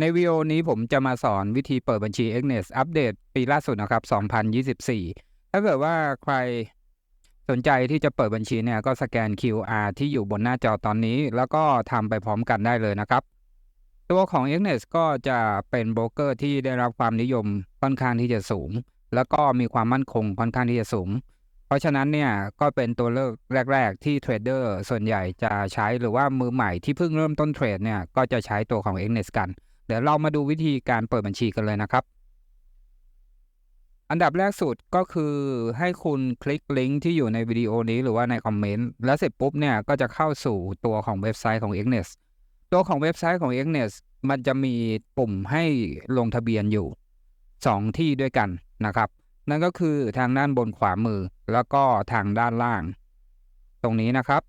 ในวิดีโอนี้ผมจะมาสอนวิธีเปิดบัญชี Xnet อัปเดตปีล่าสุดนะครับ 2024 ถ้าเกิดว่าใครสนใจที่จะเปิดบัญชีเนี่ยก็สแกน QR ที่อยู่บนหน้าจอตอนนี้ แล้วก็ทำไปพร้อมกันได้เลยนะครับ ตัวของ Xnet ก็จะเป็นโบรกเกอร์ที่ได้รับความนิยมค่อนข้างที่จะสูง แล้วก็มีความมั่นคงค่อนข้างที่จะสูง เพราะฉะนั้นเนี่ยก็เป็นตัวเลือกแรก ๆ ที่เทรดเดอร์ส่วนใหญ่จะใช้หรือว่ามือใหม่ที่เพิ่งเริ่มต้นเทรดเนี่ยก็จะใช้ตัวของ Xnet กัน ดี๋ยวเรามาดูวิธีการเปิดบัญชีกันเลยนะครับ อันดับแรกสุดก็คือให้คุณคลิกลิงก์ที่อยู่ในวิดีโอนี้หรือว่าในคอมเมนต์แล้วเสร็จปุ๊บเนี่ยก็จะเข้าสู่ตัวของเว็บไซต์ของ Xnet ตัวของเว็บไซต์ของ Xnet มันจะมีปุ่มให้ลงทะเบียนอยู่ 2 ที่ด้วยกันนะครับ นั่นก็คือทางด้านบนขวามือแล้วก็ทางด้านล่าง ตรงนี้นะครับ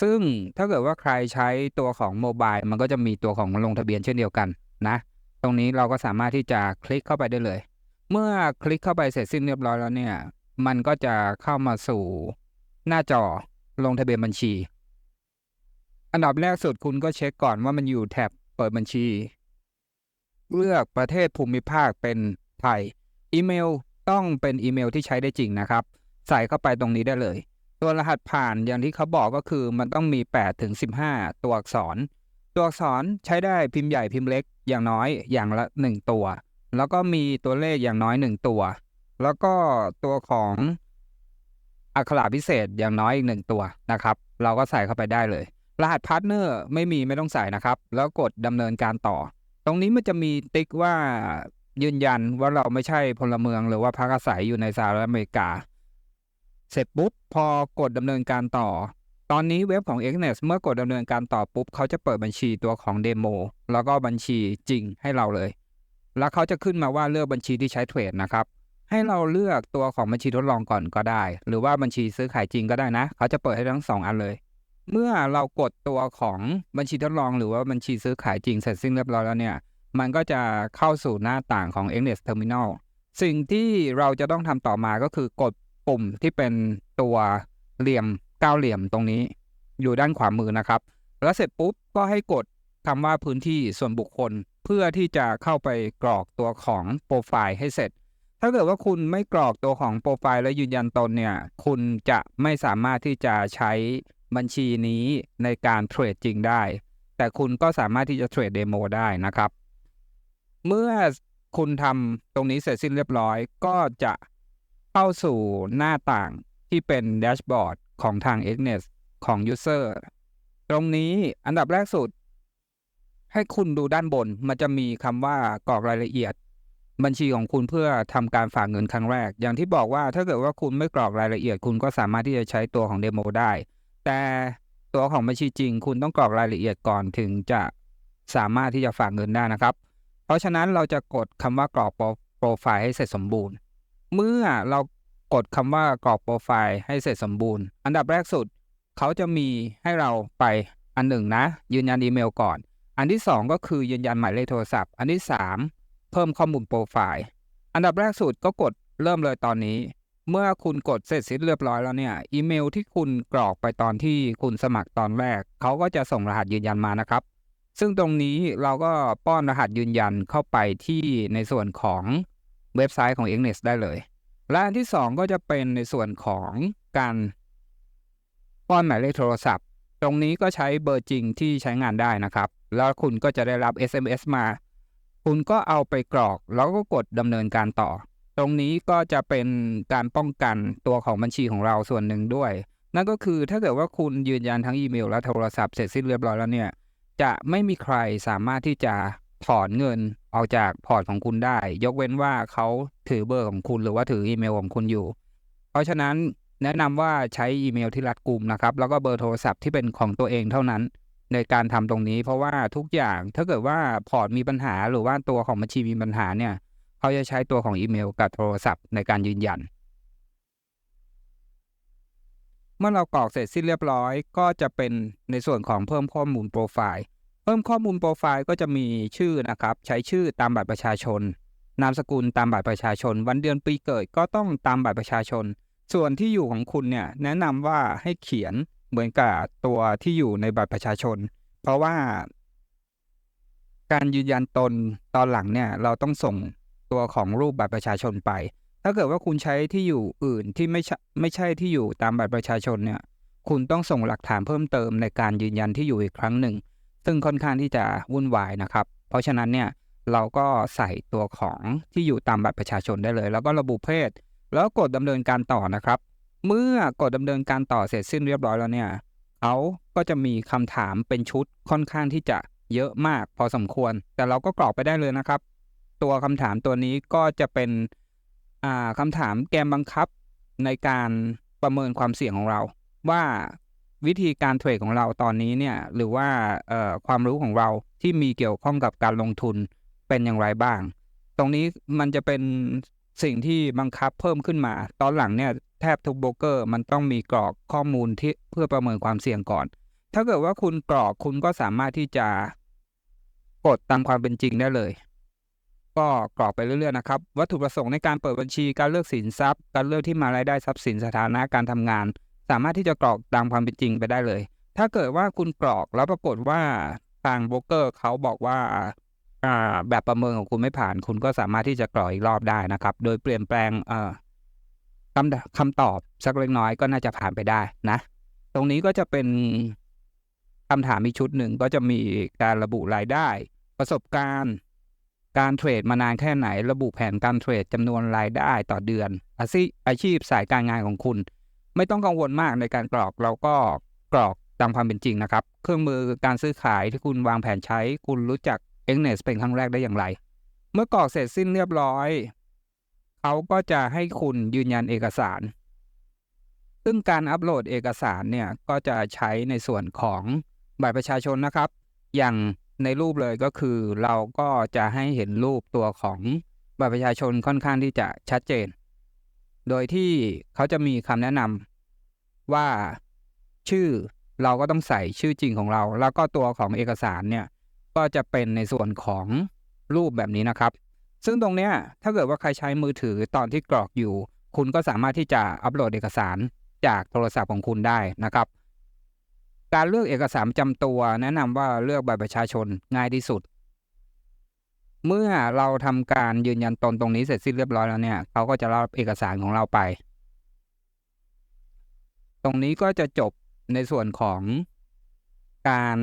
ซึ่งถ้าเกิดว่าใครใช้ตัวของโมบายมันก็จะมีตัวของลงทะเบียนเช่นเดียวกัน นะตรงนี้เราก็สามารถที่จะคลิกเข้าไปได้เลย เมื่อคลิกเข้าไปเสร็จสิ้นเรียบร้อยแล้วเนี่ย มันก็จะเข้ามาสู่หน้าจอลงทะเบียนบัญชี อันดับแรกสุดคุณก็เช็คก่อนว่ามันอยู่แท็บเปิดบัญชี เลือกประเทศภูมิภาคเป็นไทย อีเมลต้องเป็นอีเมลที่ใช้ได้จริงนะครับ ใส่เข้าไปตรงนี้ได้เลย ตัวรหัสผ่านอย่างที่เขาบอกก็คือมันต้องมี8ถึง15 ตัวอักษร ตัวอักษรใช้ได้พิมพ์ใหญ่พิมพ์เล็กอย่างน้อยอย่างละ 1 ตัว แล้วก็มีตัวเลขอย่างน้อย 1 ตัว แล้วก็ตัวของอักขระพิเศษอย่างน้อยอีกหนึ่งตัวนะครับ เราก็ใส่เข้าไปได้เลย รหัสพาร์ทเนอร์ไม่มีไม่ต้องใส่นะครับ แล้วกดดำเนินการต่อ ตรงนี้มันจะมีติ๊กว่ายืนยันว่าเราไม่ใช่พลเมือง หรือว่าพักอาศัยอยู่ในสหรัฐอเมริกา เสร็จปุ๊บพอกดดำเนินการต่อ ตอนนี้เว็บของ Xnet เมื่อกดดำเนินการต่อปุ๊บ เขาจะเปิดบัญชีตัวของเดโมแล้วก็บัญชีจริงให้เราเลย แล้วเขาจะขึ้นมาว่าเลือกบัญชีที่ใช้เทรดนะครับ ให้เราเลือกตัวของบัญชีทดลองก่อนก็ได้ หรือว่าบัญชีซื้อขายจริงก็ได้นะ เขาจะเปิดให้ทั้งสองอันเลย เมื่อเรากดตัวของบัญชีทดลอง หรือว่าบัญชีซื้อขายจริงเสร็จสิ้นเรียบร้อยแล้วเนี่ย มันก็จะเข้าสู่หน้าต่างของ Xnet Terminal สิ่งที่เราจะต้องทำต่อมาก็คือกดปุ่มที่เป็นตัวเหลี่ยม ก้าเหลี่ยมตรงนี้อยู่ด้านขวามือนะครับ แล้วเสร็จปุ๊บก็ให้กดคำว่าพื้นที่ส่วนบุคคลเพื่อที่จะเข้าไปกรอกตัวของโปรไฟล์ให้เสร็จ ถ้าเกิดว่าคุณไม่กรอกตัวของโปรไฟล์และยืนยันตนเนี่ย คุณจะไม่สามารถที่จะใช้บัญชีนี้ในการเทรดจริงได้ แต่คุณก็สามารถที่จะเทรดเดโมได้นะครับ เมื่อคุณทำตรงนี้เสร็จสิ้นเรียบร้อย ก็จะเข้าสู่หน้าต่างที่เป็นแดชบอร์ด ของทาง Xnet ของ User ตรงนี้อันดับแรกสุด ให้คุณดูด้านบน มันจะมีคำว่ากรอกรายละเอียด บัญชีของคุณเพื่อทำการฝากเงินครั้งแรก อย่างที่บอกว่าถ้าเกิดว่าคุณไม่กรอกรายละเอียด คุณก็สามารถที่จะใช้ตัวของเดโมได้ แต่ตัวของบัญชีจริง คุณต้องกรอกรายละเอียดก่อนถึงจะสามารถที่จะฝากเงินได้นะครับ เพราะฉะนั้นเราจะกดคำว่ากรอกโปรไฟล์ให้เสร็จสมบูรณ์ เมื่อเรา กดคำว่ากรอกโปรไฟล์ให้เสร็จสมบูรณ์ อันดับแรกสุด เขาจะมีให้เราไปอันหนึ่งนะ ยืนยันอีเมลก่อน อันที่ 2 ก็คือยืนยันหมายเลขโทรศัพท์ อันที่ 3 เพิ่มข้อมูลโปรไฟล์ อันดับแรกสุดก็กดเริ่มเลยตอนนี้ เมื่อคุณกดเสร็จสิ้นเรียบร้อยแล้วเนี่ย อีเมลที่คุณกรอกไปตอนที่คุณสมัครตอนแรก เขาก็จะส่งรหัสยืนยันมานะครับ ซึ่งตรงนี้เราก็ป้อนรหัสยืนยันเข้าไปที่ในส่วนของเว็บไซต์ของ Xnet ได้เลย และอันที่ 2 ก็จะเป็นในส่วนของการป้อนหมายเลขโทรศัพท์ ตรงนี้ก็ใช้เบอร์จริงที่ใช้งานได้นะครับ แล้วคุณก็จะได้รับ SMS มา คุณก็เอาไปกรอก แล้วก็กดดำเนินการต่อ ตรงนี้ก็จะเป็นการป้องกันตัวของบัญชีของเราส่วนหนึ่งด้วย นั่นก็คือถ้าเกิดว่าคุณยืนยันทั้งอีเมลและโทรศัพท์เสร็จสิ้นเรียบร้อยแล้วเนี่ยจะไม่มีใครสามารถที่จะ ถอนเงินออกจากพอร์ตของคุณได้ ยกเว้นว่าเขาถือเบอร์ของคุณหรือว่าถืออีเมลของคุณอยู่ เพราะฉะนั้นแนะนำว่าใช้อีเมลที่รัดกุมนะครับ แล้วก็เบอร์โทรศัพท์ที่เป็นของตัวเองเท่านั้น ในการทำตรงนี้ เพราะว่าทุกอย่างถ้าเกิดว่าพอร์ตมีปัญหาหรือว่าตัวของบัญชีมีปัญหาเนี่ยเขาจะใช้ตัวของอีเมลกับโทรศัพท์ในการยืนยัน เมื่อเรากรอกเสร็จสิ้นเรียบร้อย ก็จะเป็นในส่วนของเพิ่มข้อมูลโปรไฟล์ เพิ่มข้อมูลโปรไฟล์ก็จะมีชื่อนะครับ ใช้ชื่อตามบัตรประชาชน นามสกุลตามบัตรประชาชน วันเดือนปีเกิดก็ต้องตามบัตรประชาชน ส่วนที่อยู่ของคุณเนี่ยแนะนำว่าให้เขียนเหมือนกับตัวที่อยู่ในบัตรประชาชน เพราะว่า การยืนยันตนตอนหลังเนี่ยเราต้องส่งตัวของรูปบัตรประชาชนไป ถ้าเกิดว่าคุณใช้ที่อยู่อื่นที่ไม่ใช่ไม่ใช่ที่อยู่ตามบัตรประชาชนเนี่ย คุณต้องส่งหลักฐานเพิ่มเติมในการยืนยันที่อยู่อีกครั้งหนึ่ง ซึ่งค่อนข้างที่จะวุ่นวายนะครับ เพราะฉะนั้นเนี่ยเราก็ใส่ตัวของที่อยู่ตามบัตรประชาชนได้เลย แล้วก็ระบุเพศ แล้วกดดำเนินการต่อนะครับ เมื่อกดดำเนินการต่อเสร็จสิ้นเรียบร้อยแล้วเนี่ยเขาก็จะมีคำถามเป็นชุดค่อนข้างที่จะเยอะมากพอสมควร แต่เราก็กรอกไปได้เลยนะครับ ตัวคำถามตัวนี้ก็จะเป็นอ่าคำถามแกนบังคับในการประเมินความเสี่ยงของเรา ว่า วิธีการเทรดของเราตอนนี้เนี่ยหรือว่าความรู้ของเราที่มีเกี่ยวข้องกับการลงทุนเป็นอย่างไรบ้าง ตรงนี้มันจะเป็นสิ่งที่บังคับเพิ่มขึ้นมา ตอนหลังเนี่ยแทบทุกโบรกเกอร์มันต้องมีกรอกข้อมูลที่เพื่อประเมินความเสี่ยงก่อน ถ้าเกิดว่าคุณกรอกคุณก็สามารถที่จะกดตามความเป็นจริงได้เลย ก็กรอกไปเรื่อยๆนะครับ วัตถุประสงค์ในการเปิดบัญชี การเลือกสินทรัพย์ การเลือกที่มารายได้ทรัพย์สินสถานะการทำงาน สามารถที่จะกรอกตามความเป็นจริงไปได้เลย ถ้าเกิดว่าคุณกรอกแล้วปรากฏว่าทางโบรกเกอร์เขาบอกว่าแบบประเมินของคุณไม่ผ่าน คุณก็สามารถที่จะกรอกอีกรอบได้นะครับ โดยเปลี่ยนแปลงคำคำตอบสักเล็กน้อยก็น่าจะผ่านไปได้นะ ตรงนี้ก็จะเป็นคำถามอีกชุดหนึ่งก็จะมีการระบุรายได้ ประสบการณ์การเทรดมานานแค่ไหน ระบุแผนการเทรดจำนวนรายได้ต่อเดือนอาชีพสายการงานของคุณ ไม่ต้องกังวลมากในการกรอกเราก็กรอกตามความเป็นจริงนะครับ เครื่องมือการซื้อขายที่คุณวางแผนใช้ คุณรู้จัก e x n e s เป็นครั้งแรกได้อย่างไร เมื่อกรอกเสร็จสิ้นเรียบร้อยเขาก็จะให้คุณยืนยันเอกสาร ซึ่งการอัปโหลดเอกสารเนี่ยก็จะใช้ในส่วนของบัตรประชาชนนะครับ อย่างในรูปเลยก็คือเราก็จะให้เห็นรูปตัวของบัตรประชาชนค่อนข้างที่จะชัดเจน โดยที่เขาจะมีคำแนะนำว่าชื่อเราก็ต้องใส่ชื่อจริงของเรา แล้วก็ตัวของเอกสารเนี่ยก็จะเป็นในส่วนของรูปแบบนี้นะครับ ซึ่งตรงเนี้ยถ้าเกิดว่าใครใช้มือถือตอนที่กรอกอยู่ คุณก็สามารถที่จะอัปโหลดเอกสารจากโทรศัพท์ของคุณได้นะครับ การเลือกเอกสารจำตัว แนะนำว่าเลือกบัตรประชาชนง่ายที่สุด เมื่อเราทำการยืนยันตนตรงนี้เสร็จสิ้นเรียบร้อยแล้วเนี่ยเขาก็จะรับเอกสารของเราไป ตรงนี้ก็จะจบในส่วนของการ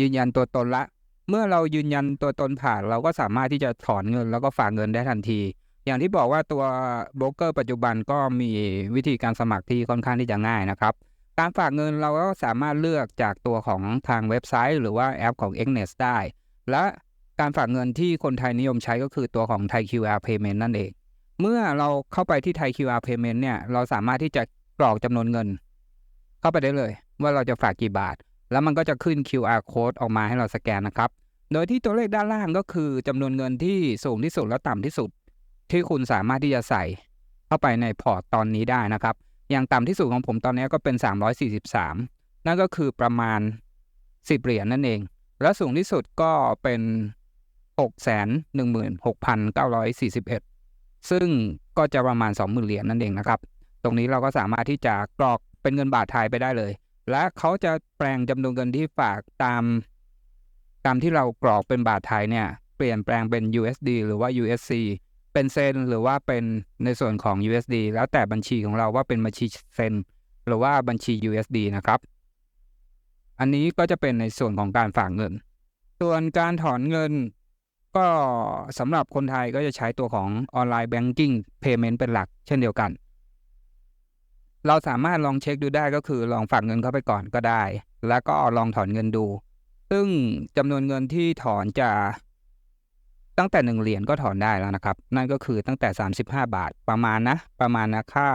ยืนยันตัวตนละ เมื่อเรายืนยันตัวตนผ่าน เราก็สามารถที่จะถอนเงิน แล้วก็ฝากเงินได้ทันที อย่างที่บอกว่าตัวโบรกเกอร์ปัจจุบันก็มีวิธีการสมัครที่ค่อนข้างที่จะง่ายนะครับ การฝากเงินเราก็สามารถเลือกจากตัวของทางเว็บไซต์ หรือว่าแอปของ x n e s ได้ และ การฝากเงินที่คนไทยนิยมใช้ก็คือตัวของ Thai QR Payment นั่นเอง เมื่อเราเข้าไปที่ Thai QR Payment เนี่ย เราสามารถที่จะกรอกจำนวนเงิน เข้าไปได้เลย ว่าเราจะฝากกี่บาท แล้วมันก็จะขึ้น QR code ออกมาให้เราสแกนนะครับ โดยที่ตัวเลขด้านล่างก็คือจำนวนเงินที่สูงที่สุดและต่ำที่สุด ที่คุณสามารถที่จะใส่เข้าไปในพอร์ตตอนนี้ได้นะครับ อย่างต่ำที่สุดของผมตอนนี้ก็เป็น 343 นั่นก็คือประมาณ 10 เหรียญนั่นเอง และสูงที่สุดก็เป็น 616,941 ซึ่งก็จะประมาณ 20,000 เหรียญนั่นเองนะครับ ตรงนี้เราก็สามารถที่จะกรอกเป็นเงินบาทไทยไปได้เลย และเขาจะแปลงจำนวนเงินที่ฝากตาม ตามที่เรากรอกเป็นบาทไทยเนี่ย เปลี่ยนแปลงเป็น USD หรือว่า USC เป็นเซนหรือว่าเป็นในส่วนของ USD แล้วแต่บัญชีของเราว่าเป็นบัญชีเซนหรือว่าบัญชี USD นะครับ อันนี้ก็จะเป็นในส่วนของการฝากเงิน ส่วนการถอนเงิน ก็สำหรับคนไทยก็จะใช้ตัวของออนไลน์แบงกิ้งเพย์เมนต์เป็นหลัก เช่นเดียวกัน เราสามารถลองเช็คดูได้ก็คือลองฝากเงินเข้าไปก่อนก็ได้ แล้วก็ลองถอนเงินดู ซึ่งจำนวนเงินที่ถอนจะตั้งแต่หนึ่งเหรียญก็ถอนได้แล้วนะครับ นั่นก็คือตั้งแต่ 35 บาทประมาณนะ ประมาณนะค่า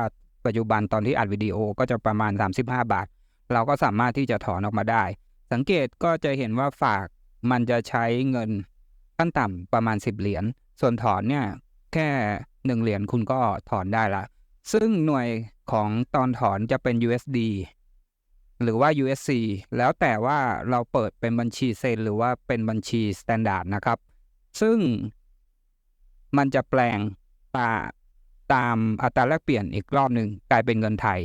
ปัจจุบันตอนที่อัดวิดีโอก็จะประมาณ 35 บาท เราก็สามารถที่จะถอนออกมาได้ สังเกตก็จะเห็นว่าฝากมันจะใช้เงิน ขั้นต่ำประมาณ 10 เหรียญ ส่วนถอนเนี่ยแค่ 1 เหรียญคุณก็ถอนได้ละ ซึ่งหน่วยของตอนถอนจะเป็น USD หรือว่า USC แล้วแต่ว่าเราเปิดเป็นบัญชีเซนหรือว่าเป็นบัญชี Standard นะครับ ซึ่งมันจะแปลงตาตามอัตราแลกเปลี่ยนอีกรอบหนึ่งกลายเป็นเงินไทย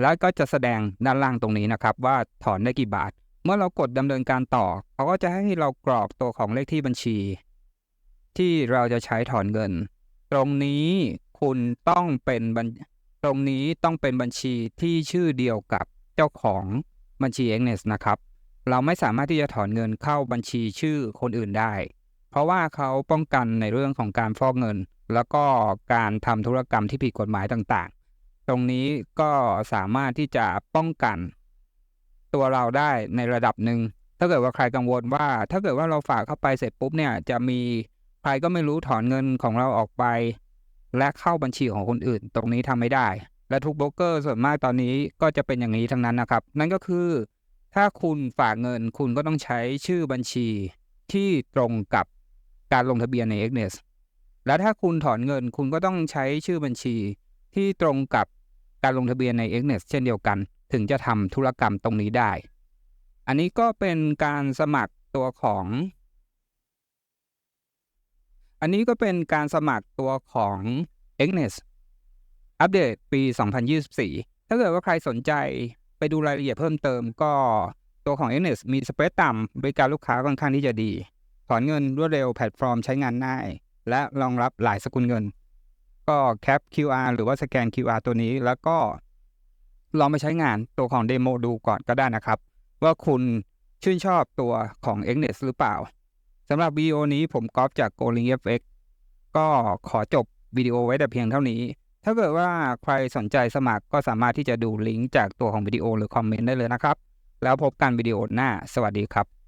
แล้วก็จะแสดงด้านล่างตรงนี้นะครับ ว่าถอนได้กี่บาท เมื่อเรากดดำเนินการต่อเขาก็จะให้เรากรอกตัวของเลขที่บัญชี ที่เราจะใช้ถอนเงิน ตรงนี้คุณต้องเป็นบัญตรงนี้ต้องเป็นบัญชีที่ชื่อเดียวกับเจ้าของบัญชี e x n e s นะครับ เราไม่สามารถที่จะถอนเงินเข้าบัญชีชื่อคนอื่นได้ เพราะว่าเขาป้องกันในเรื่องของการฟอกเงิน แล้วก็การทำธุรกรรมที่ผิดกฎหมายต่างๆ ตรงนี้ก็สามารถที่จะป้องกัน ตัวเราได้ในระดับหนึ่งถ้าเกิดว่าใครกังวลว่า ถ้าเกิดว่าเราฝากเข้าไปเสร็จปุ๊บเนี่ยจะมีใครก็ไม่รู้ถอนเงินของเราออกไป และเข้าบัญชีของคนอื่น ตรงนี้ทำไม่ได้ และทุกโบรกเกอร์ส่วนมากตอนนี้ก็จะเป็นอย่างนี้ทั้งนั้นนะครับ นั่นก็คือ ถ้าคุณฝากเงินคุณก็ต้องใช้ชื่อบัญชีที่ตรงกับการลงทะเบียนใน x n e s และถ้าคุณถอนเงินคุณก็ต้องใช้ชื่อบัญชีที่ตรงกับการลงทะเบียนใน x n e s เช่นเดียวกัน ถึงจะทำธุรกรรมตรงนี้ได้ อันนี้ก็เป็นการสมัครตัวของ อันนี้ก็เป็นการสมัครตัวของ x n e s อัปเดตปี 2024 ถ้าเกิดว่าใครสนใจไปดูรายละเอียดเพิ่มเติมก็ตัวของ x n e s มีสเปซต่ำบริการลูกค้าค่อนข้างที่จะดี ถอนเงินรวดเร็วแพลตฟอร์มใช้งานง่าย และรองรับหลายสกุลเงิน ก็แคป QR หรือว่าสแกน QR ตัวนี้แล้วก็ ลองไปใช้งานตัวของเดโมดูก่อนก็ได้นะครับ ว่าคุณชื่นชอบตัวของ x n e s หรือเปล่าสำหรับวิดีโอนี้ผมก๊อปจาก g o l i n g FX ก็ขอจบวิดีโอไว้แต่เพียงเท่านี้ ถ้าเกิดว่าใครสนใจสมัครก็สามารถที่จะดูลิงก์จากตัวของวิดีโอหรือคอมเมนต์ได้เลยนะครับ แล้วพบกันวิดีโอหน้า สวัสดีครับ